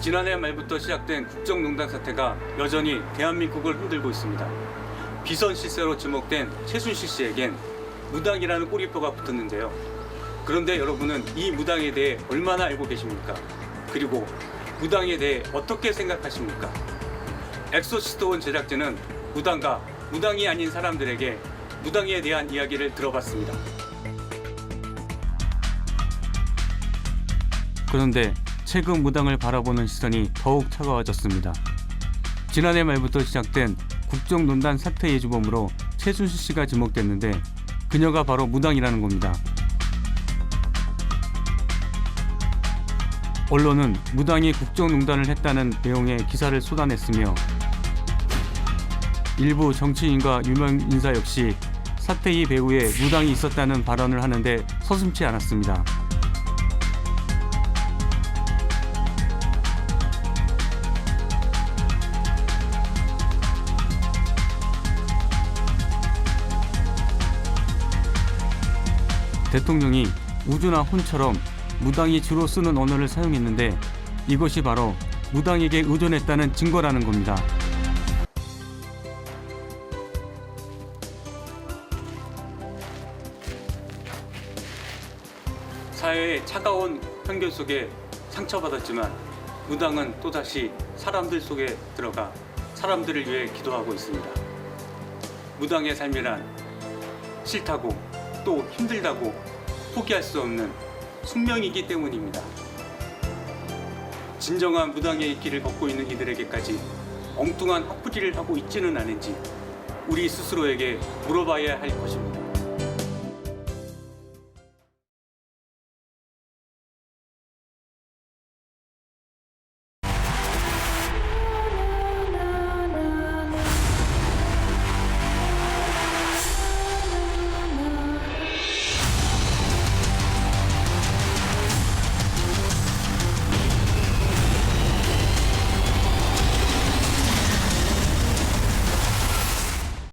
지난해 말부터 시작된 국정농단 사태가 여전히 대한민국을 흔들고 있습니다. 비선 실세로 지목된 최순실 씨에겐 무당이라는 꼬리표가 붙었는데요. 그런데 여러분은 이 무당에 대해 얼마나 알고 계십니까? 그리고 무당에 대해 어떻게 생각하십니까? 엑소시스트원 제작진은 무당과 무당이 아닌 사람들에게 무당에 대한 이야기를 들어봤습니다. 그런데 최근 무당을 바라보는 시선이 더욱 차가워졌습니다. 지난해 말부터 시작된 국정농단 사태의 주범으로 최순실 씨가 지목됐는데 그녀가 바로 무당이라는 겁니다. 언론은 무당이 국정농단을 했다는 내용의 기사를 쏟아냈으며 일부 정치인과 유명 인사 역시 사태 이배후에 무당이 있었다는 발언을 하는데 서슴지 않았습니다. 대통령이 우주나 혼처럼 무당이 주로 쓰는 언어를 사용했는데 이것이 바로 무당에게 의존했다는 증거라는 겁니다. 사회의 차가운 편견 속에 상처받았지만 무당은 또다시 사람들 속에 들어가 사람들을 위해 기도하고 있습니다. 무당의 삶이란 싫다고 또 힘들다고 포기할 수 없는 숙명이기 때문입니다. 진정한 무당의 길을 걷고 있는 이들에게까지 엉뚱한 헛부리를 하고 있지는 않은지 우리 스스로에게 물어봐야 할 것입니다.